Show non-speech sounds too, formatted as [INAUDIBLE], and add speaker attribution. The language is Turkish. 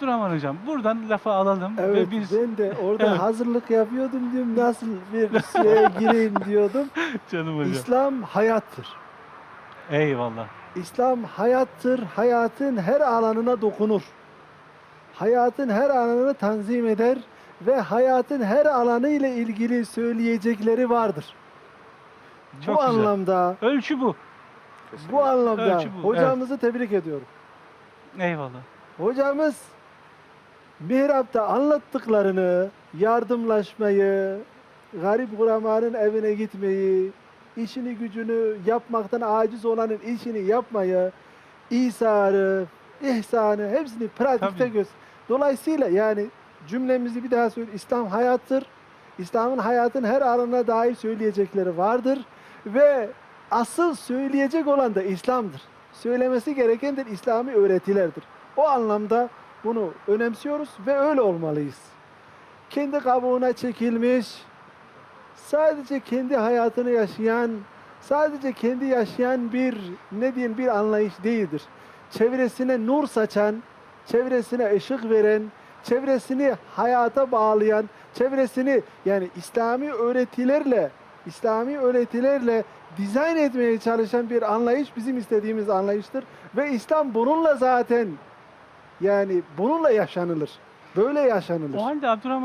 Speaker 1: Abdurrahman Hocam buradan lafı alalım
Speaker 2: Evet
Speaker 1: ve biz
Speaker 2: ben de orada
Speaker 1: Evet.
Speaker 2: hazırlık yapıyordum diyorum nasıl bir şeye [LAUGHS] gireyim diyordum.
Speaker 1: canım hocam.
Speaker 2: İslam hayattır.
Speaker 1: Eyvallah.
Speaker 2: İslam hayattır. Hayatın her alanına dokunur. Hayatın her alanını tanzim eder ve hayatın her alanı ile ilgili söyleyecekleri vardır.
Speaker 1: Çok
Speaker 2: bu
Speaker 1: güzel.
Speaker 2: anlamda
Speaker 1: Ölçü bu.
Speaker 2: bu anlamda
Speaker 1: Ölçü bu,
Speaker 2: hocamızı tebrik ediyorum.
Speaker 1: Eyvallah.
Speaker 2: Hocamız mihrapta anlattıklarını, yardımlaşmayı, garip kuramanın evine gitmeyi, işini gücünü yapmaktan aciz olanın işini yapmayı, İsa'nı, ihsanı hepsini pratikte göz. Dolayısıyla yani cümlemizi bir daha söyle. İslam hayattır. İslam'ın hayatın her alanına dair söyleyecekleri vardır ve asıl söyleyecek olan da İslam'dır. Söylemesi gerekendir İslami öğretilerdir. O anlamda bunu önemsiyoruz ve öyle olmalıyız. Kendi kabuğuna çekilmiş, sadece kendi hayatını yaşayan, sadece kendi yaşayan bir ne diyeyim bir anlayış değildir. Çevresine nur saçan, çevresine ışık veren, çevresini hayata bağlayan, çevresini yani İslami öğretilerle, İslami öğretilerle dizayn etmeye çalışan bir anlayış bizim istediğimiz anlayıştır ve İslam bununla zaten yani bununla yaşanılır. Böyle yaşanılır.
Speaker 1: O halde Abdurrahman